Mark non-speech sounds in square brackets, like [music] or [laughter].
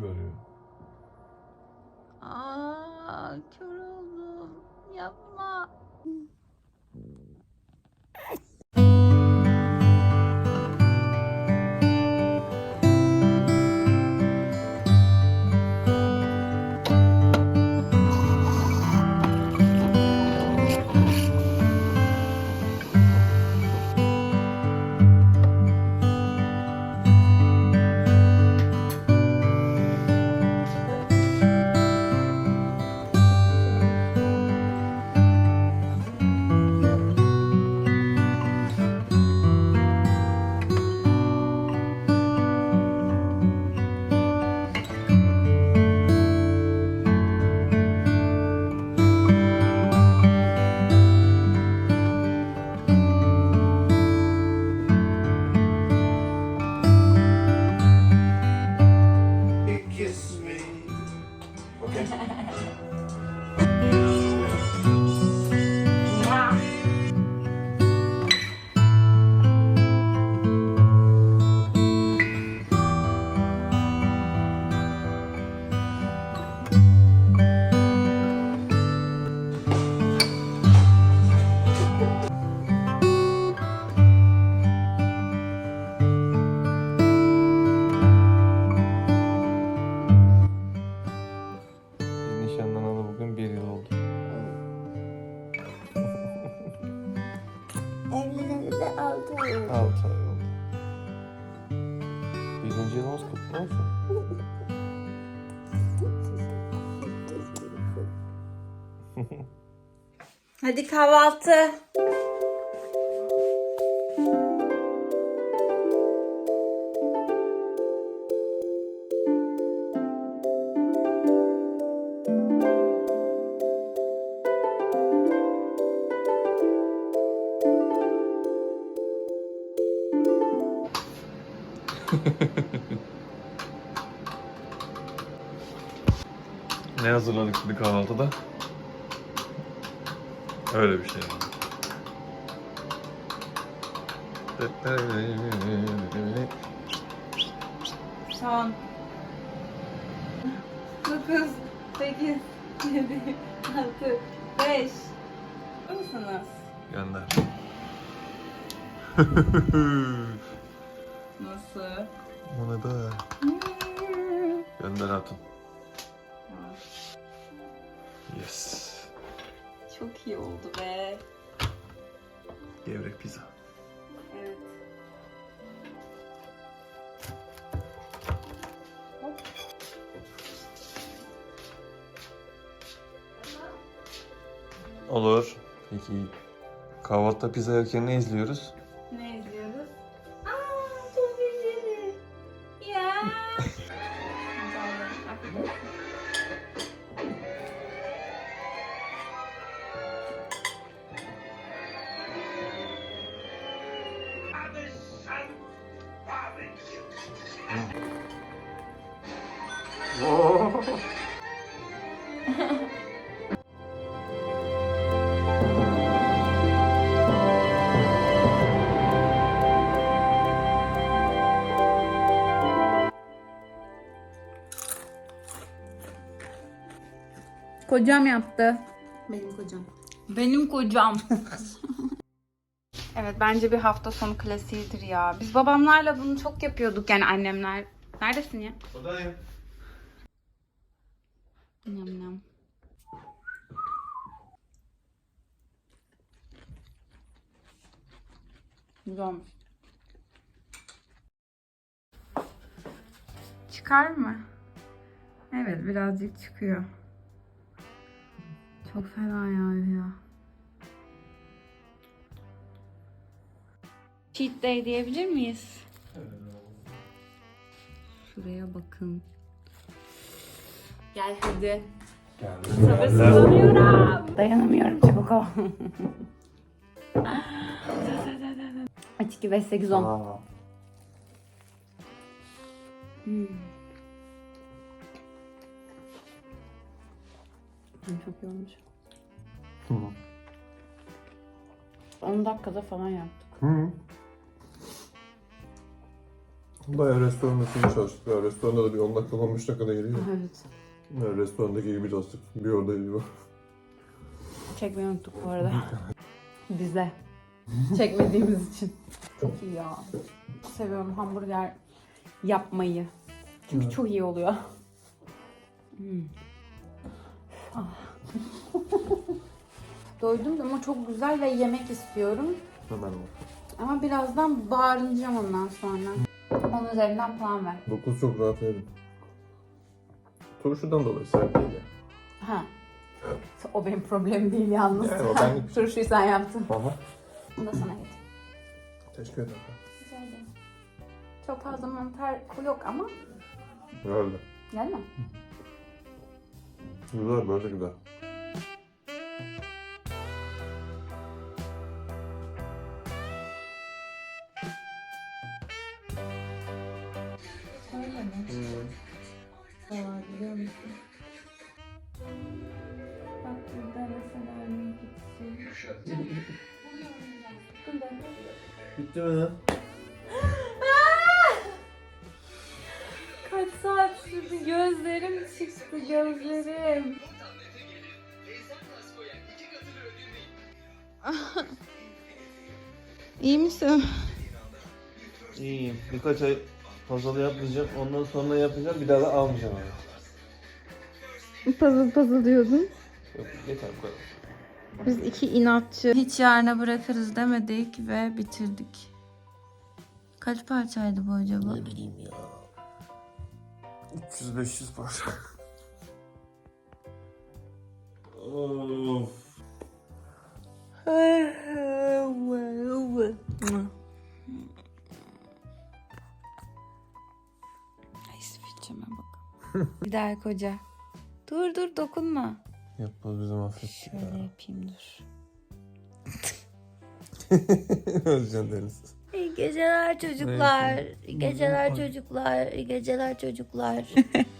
var ya. Aa, kör oldum. Yapma. Ha ha ha ha. [laughs] Hadi kahvaltı. [laughs] Ne hazırladık şimdi kahvaltıda? Öyle bir şey. Son. 9, 8, 7, 6, 5. Mısınız? Gönder. [laughs] Nasıl? Bana da. Gönder hatun. Yes. Çok iyi oldu be. Gevrek pizza. Evet. Olur. Peki kahvaltıda pizza yerken ne izliyoruz? [laughs] Kocam yaptı. Benim kocam. Benim kocam. [laughs] evet bence bir hafta sonu klasiğidir ya. Biz babamlarla bunu çok yapıyorduk yani annemler. Neredesin ya? Buradayım. Nam nam. Güzelmiş. Çıkar mı? Evet birazcık çıkıyor. Çok fena yağıyor. Cheat day diyebilir miyiz? Şuraya bakın. Gel hadi. Sabırsızlanıyorum. Dayanamıyorum çabuk ol. Aç 2 5 8 10. Aa, Hmm. Çok iyi olmuş. Hı. 10 dakikada falan yaptık. Hı. Bayağı restoranda şimdi çalıştık. Ya. Restoranda da bir 10 dakika 15 dakikada geliyor. Evet. Yani restorandaki gibi çalıştık. Bir orada bir var. Çekmeyi unuttuk bu arada. [laughs] Bize. Çekmediğimiz için. Çok iyi ya. Seviyorum hamburger yapmayı. Çünkü Evet. çok iyi oluyor. Hmm. Ah. Doydum ama çok güzel ve yemek istiyorum. Hemen Ama birazdan bağıracağım ondan sonra. Onun üzerinden puan ver. 9 çok rahat yerim. Turşudan dolayı sert değil ya. Ha. O benim problemim değil yalnız. Yani o benlik. [laughs] Turşuyu sen yaptın. Aha. Bunu da sana getir. Teşekkür ederim. Rica ederim. Çok fazla mantar yok ama Öyle. gelme. Güzel böyle güzel. Bak burada mesela ne gitsin. Bitti mi lan? [laughs] Kaç saat sürdü gözlerim çıktı gözlerim. İyi misin? İyiyim. Birkaç ay fazla yapmayacağım. Ondan sonra yapacağım. Bir daha da almayacağım abi. Puzzle puzzle diyordun. Yok yeter bu kadar. Biz iki inatçı. Hiç yarına bırakırız demedik ve bitirdik. Kaç parçaydı bu acaba? Ne bileyim ya. 300-500 parça. of. [laughs] daha koca. Dur dur dokunma. Yapmaz bizi mahvetti Şöyle yapayım dur. [laughs] Özcan Deniz. İyi geceler çocuklar. İyi geceler çocuklar. İyi geceler çocuklar. [laughs]